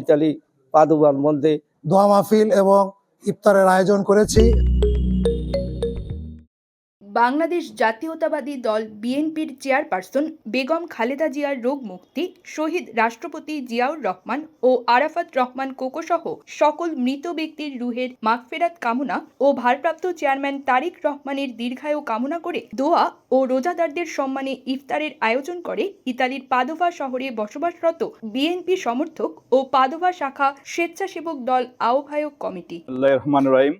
Italy পাদুবার মধ্যে দোয়া মাহফিল এবং ইফতারের আয়োজন করেছি। বাংলাদেশ জাতীয়তাবাদী দল বিএনপির চেয়ারপারসন বেগম খালেদা জিয়ার রোগ মুক্তি, শহীদ রাষ্ট্রপতি জিয়াউর রহমান ও আরাফাত রহমান কোকোসহ সকল মৃত ব্যক্তির রুহের মাগফেরাত কামনা ও ভারপ্রাপ্ত চেয়ারম্যান তারিক রহমানের দীর্ঘায়ু কামনা করে দোয়া ও রোজাদারদের সম্মানে ইফতারের আয়োজন করে ইতালির পাদোভা শহরে বসবাসরত বিএনপি সমর্থক ও পাদোভা শাখা স্বেচ্ছাসেবক দল আহ্বায়ক কমিটি। রহমান রহিম।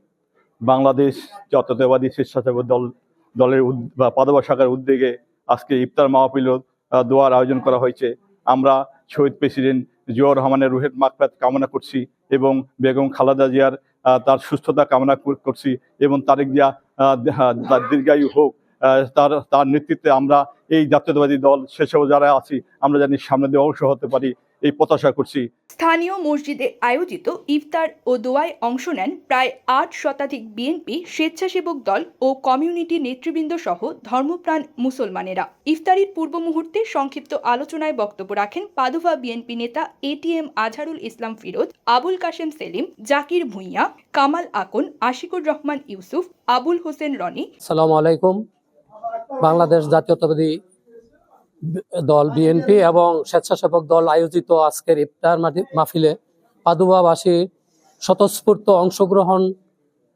বাংলাদেশ জাতীয়তাবাদী স্বেচ্ছাসেবক দল দলের বা পাদবা শাখার উদ্যোগে আজকে ইফতার মাহফিল দোয়ার আয়োজন করা হয়েছে। আমরা শহীদ প্রেসিডেন্ট জিয়াউর রহমানের রুহের মাকফাত কামনা করছি এবং বেগম খালেদা জিয়ার তার সুস্থতা কামনা করছি এবং তারেক জিয়া তার দীর্ঘায়ু হোক তার তার নেতৃত্বে আমরা এই জাতীয়তাবাদী দল সেসব যারা আছি, আমরা জানি সামনে দিয়ে অংশ হতে পারি। এই প্রত্যাশা করছি। স্থানীয় মসজিদে আয়োজিত ইফতার ও দোয়ায় অংশ নেন প্রায় আট শতাধিক বিএনপি স্বেচ্ছাসেবক দল ও কমিউনিটি নেতৃবৃন্দ সহ ধর্মপ্রাণ মুসলমানেরা। ইফতারির পূর্ব মুহূর্তে সংক্ষিপ্ত আলোচনায় বক্তব্য রাখেন পাদুভা বিএনপি নেতা এটিএম আজহারুল ইসলাম ফিরোজ আবুল কাশেম সেলিম জাকির ভুঁইয়া কামাল আকন আশিকুর রহমান ইউসুফ আবুল হোসেন রনি। সালাম আলাইকুম। বাংলাদেশ জাতীয়তাবাদী দল বিএনপি এবং স্বেচ্ছাসেবক দল আয়োজিত আজকের ইফতার মাহফিলে পাদুবাবাসী স্বতঃস্ফূর্ত অংশগ্রহণ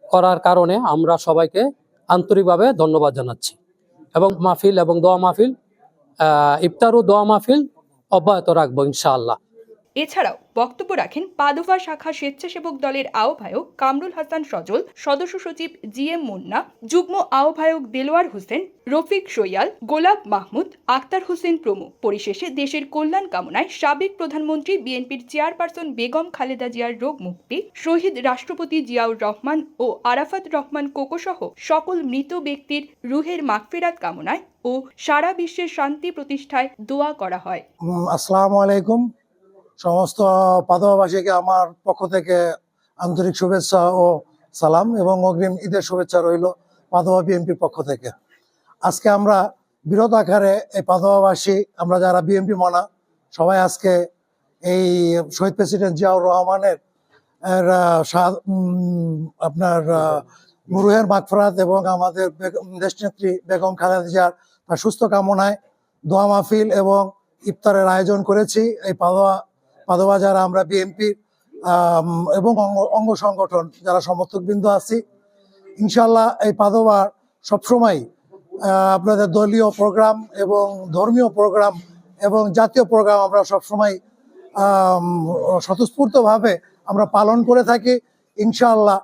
করার কারণে আমরা সবাইকে আন্তরিকভাবে ধন্যবাদ জানাচ্ছি। এবং মাহফিল এবং দোয়া মাহফিল ইফতার ও দোয়া মাহফিল অব্যাহত রাখব ইনশাআল্লাহ। এছাড়াও বক্তব্য রাখেন পাদোভা শাখা স্বেচ্ছাসেবক দলের আহ্বায়ক কামরুল হাসান সজল, সদস্য সচিব জি এম মুন্না, যুগ্ম আহ্বায়ক দেলোয়ার হোসেন, রফিক সৈয়াল, গোলাপ মাহমুদ, আক্তার হোসেন প্রমুখ। পরিশেষে দেশের কল্যাণ কামনায় সাবেক প্রধানমন্ত্রী বিএনপির চেয়ারপারসন বেগম খালেদা জিয়ার রোগ মুক্তি, শহীদ রাষ্ট্রপতি জিয়াউর রহমান ও আরাফাত রহমান কোকোসহ সকল মৃত ব্যক্তির রুহের মাগফেরাত কামনায় ও সারা বিশ্বের শান্তি প্রতিষ্ঠায় দোয়া করা হয়। আসসালামু আলাইকুম। সমস্ত পাদবাসীকে আমার পক্ষ থেকে আন্তরিক শুভেচ্ছা ও সালাম এবং অগ্রিম ঈদের শুভেচ্ছা রইল পাদবা বিএনপির পক্ষ থেকে। আজকে আমরা বৃহৎ আকারে এই পাদবাসী, আমরা যারা বিএনপি মানা, সবাই আজকে এই শহীদ প্রেসিডেন্ট জিয়াউর রহমানের আপনার মুরুহের রুহের মাগফরাত এবং আমাদের দেশনেত্রী বেগম খালেদা জিয়ার তার সুস্থ কামনায় দোয়া মাহফিল এবং ইফতারের আয়োজন করেছি এই পাদোয়া পাদোয়া যারা আমরা বিএনপি এবং অঙ্গ সংগঠন, যারা সমর্থকবৃন্দ আছি। ইনশাল্লাহ এই পাদোয়ার সবসময় আপনাদের দলীয় প্রোগ্রাম এবং ধর্মীয় প্রোগ্রাম এবং জাতীয় প্রোগ্রাম আমরা সবসময় স্বতঃস্ফূর্তভাবে আমরা পালন করে থাকি। ইনশাআল্লাহ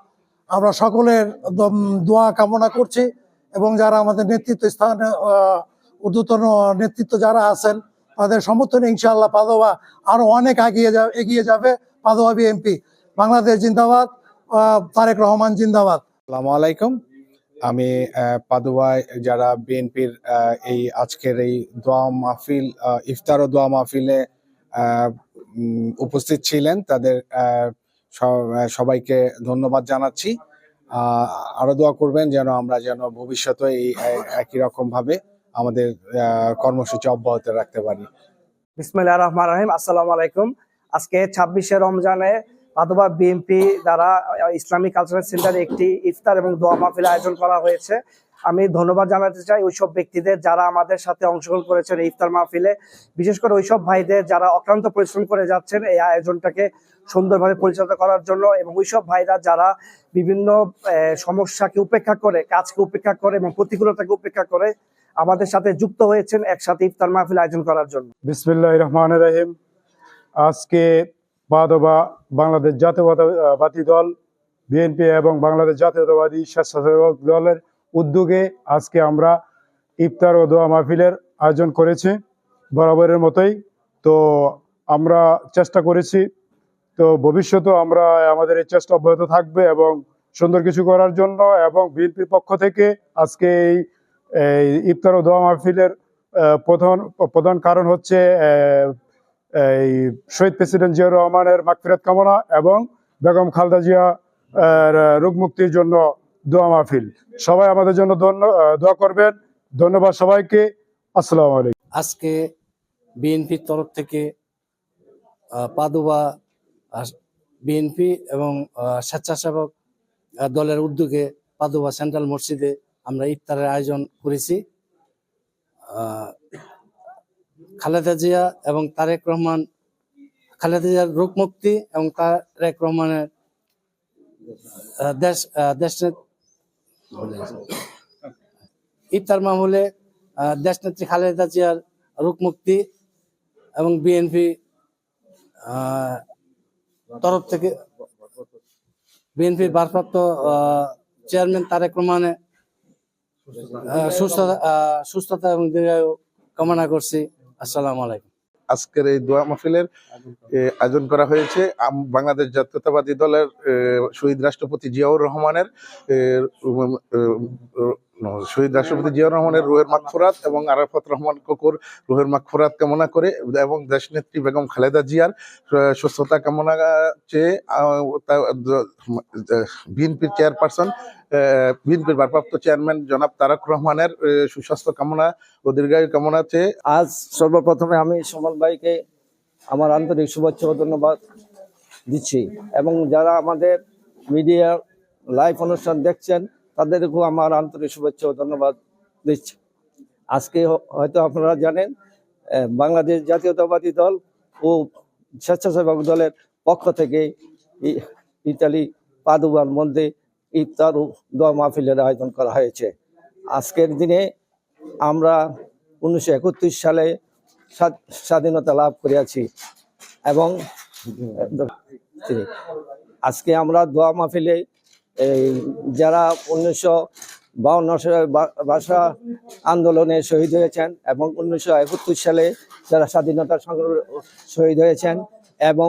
আমরা সকলের দোয়া কামনা করছি এবং যারা আমাদের নেতৃত্ব স্থানে ঊর্ধ্বতন নেতৃত্ব যারা আছেন তাদের সমর্থনে ইনশাআল্লাহ পাদোয়া আরও অনেক এগিয়ে যাবে এগিয়ে যাবে পাদোয়া বিএনপি বাংলাদেশ জিন্দাবাদ তারেক রহমান জিন্দাবাদ। আসসালামু আলাইকুম। আমি পাদুয়ায় যারা বিএনপির এই আজকের এই দোয়া মাহফিল ইফতার ও দোয়া মাহফিলে উপস্থিত ছিলেন, তাদের সবাইকে ধন্যবাদ জানাচ্ছি। আরও দোয়া করবেন যেন আমরা যেন ভবিষ্যতে এই একই রকম ভাবে আমাদের কর্মসূচি অব্যাহত রাখতে পারি। বিসমিল্লাহ রহমান রহিম। আসসালামু আলাইকুম। আজকে ছাব্বিশে রমজানে পাদুবা বিএনপি দ্বারা ইসলামিক কালচারাল সেন্টারে একটি ইফতার এবং দোয়া মাহফিল আয়োজন করা হয়েছে। আমি ধন্যবাদ জানাতে চাই ওইসব ব্যক্তিদের যারা আমাদের সাথে অংশগ্রহণ করেছেন ইফতার মাহফিলে। বিশেষ করে ওইসব ভাইদের যারা অক্লান্ত পরিশ্রম করে যাচ্ছেন এই আয়োজনটাকে সুন্দরভাবে পরিচালনা করার জন্য এবং ওইসব ভাইরা যারা বিভিন্ন সমস্যাকে উপেক্ষা করে, কাজকে উপেক্ষা করে এবং প্রতিকূলতাকে উপেক্ষা করে আমাদের সাথে যুক্ত হয়েছেন একসাথে ইফতার মাহফিল আয়োজন করার জন্য। বিসমিল্লাহ রহমান রহিম। আজকে বাদবা বাংলাদেশ জাতীয়তাবাদী দল, বিএনপি এবং বাংলাদেশ জাতীয়তাবাদী স্বেচ্ছাসেবক দলের উদ্যোগে আজকে আমরা ইফতার ও দোয়া মাহফিলের আয়োজন করেছি বরাবরের মতোই। তো আমরা চেষ্টা করেছি, তো ভবিষ্যতেও আমরা আমাদের এই চেষ্টা অব্যাহত থাকবে এবং সুন্দর কিছু করার জন্য এবং বিএনপির পক্ষ থেকে আজকে এই এই ইফতার ও দোয়া মাহফিলের প্রধান প্রধান কারণ হচ্ছে এই শহীদ প্রেসিডেন্ট জিয়াউর রহমানের মাগফিরাত কামনা এবং বেগম খালদা জিয়া রোগ মুক্তির জন্য দোয়া মাহফিল। সবাই আমাদের জন্য দোয়া করবেন। ধন্যবাদ সবাইকে। আসসালামু আলাইকুম। আজকে বিএনপির তরফ থেকে পাদুবা বিএনপি এবং স্বেচ্ছাসেবক দলের উদ্যোগে পাদুবা সেন্ট্রাল মসজিদে আমরা ইফতারের আয়োজন করেছি। খালেদা জিয়া এবং তারেক রহমান, খালেদা জিয়ার রোগ মুক্তি এবং তারেক রহমানের দেশ দেশ ইফতার মাহমুলে দেশনেত্রী খালেদা জিয়ার রোগ মুক্তি এবং বিএনপি তরফ থেকে বিএনপির ভারপ্রাপ্ত চেয়ারম্যান তারেক রহমানের সুস্থতা। আহ, সুস্থতা এবং দীর্ঘায়ু কামনা করছি। আসসালামু আলাইকুম। আজকের এই দোয়া মাহফিলের এ, আয়োজন করা হয়েছে আম- বাংলাদেশ জাতীয়তাবাদী দলের শহীদ রাষ্ট্রপতি জিয়াউর রহমানের শহীদ রাষ্ট্রপতি জিয়াউর রহমানের রুহের মাগফুরাত এবং আরাফাত রহমান কোকুর রুহের মাগফুরাত কামনা করে এবং দেশনেত্রী বেগম খালেদা জিয়ার সুস্থতা কামনা চেয়ে বিএনপির চেয়ারপারসন বিএনপির ভারপ্রাপ্ত চেয়ারম্যান জনাব তারক রহমানের সুস্বাস্থ্য কামনা ও দীর্ঘায়ু কামনা চেয়ে। আজ সর্বপ্রথমে আমি সুমন ভাইকে আমার আন্তরিক শুভেচ্ছা ও ধন্যবাদ দিচ্ছি এবং যারা আমাদের মিডিয়া লাইভ অনুষ্ঠান দেখছেন তাদেরকেও আমার আন্তরিক শুভেচ্ছা ও ধন্যবাদ দিচ্ছি। আজকে হয়তো আপনারা জানেন বাংলাদেশ জাতীয়তাবাদী দল ও স্বেচ্ছাসেবক দলের পক্ষ থেকে ইতালি পাদুবার মধ্যে ইফতার ও দোয়া মাহফিলের আয়োজন করা হয়েছে। আজকের দিনে আমরা উনিশশো একত্রিশ সালে স্বাধ- স্বাধীনতা লাভ করিয়াছি এবং আজকে আমরা দোয়া মাহফিলে এই যারা উনিশশো বাউন্ন ভাষা আন্দোলনে শহীদ হয়েছেন এবং উনিশশো একত্রিশ সালে যারা স্বাধীনতা সংগ্রামে শহীদ হয়েছেন এবং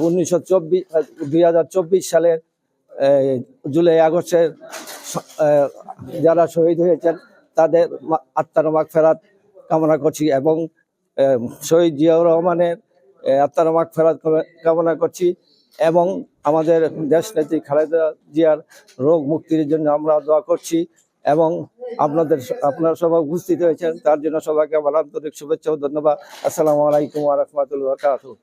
উনিশশো চব্বিশ দুই সালের জুলাই আগস্টের যারা শহীদ হয়েছেন তাদের মা- আত্মার মাগ ফেরাত কামনা করছি এবং শহীদ জিয়াউর রহমানের আহ, আত্মার মাগ ফেরাত কামনা করছি। এবং আমাদের দেশ নেত্রী খালেদা জিয়ার রোগ মুক্তির জন্য আমরা দোয়া করছি এবং আপনাদের আপনারা সবাই উপস্থিত হয়েছেন, তার জন্য সবাইকে আমার আন্তরিক শুভেচ্ছা ও ধন্যবাদ। আসসালামু আলাইকুম ওয়া রাহমাতুল্লাহি ওয়া বারাকাতুহু।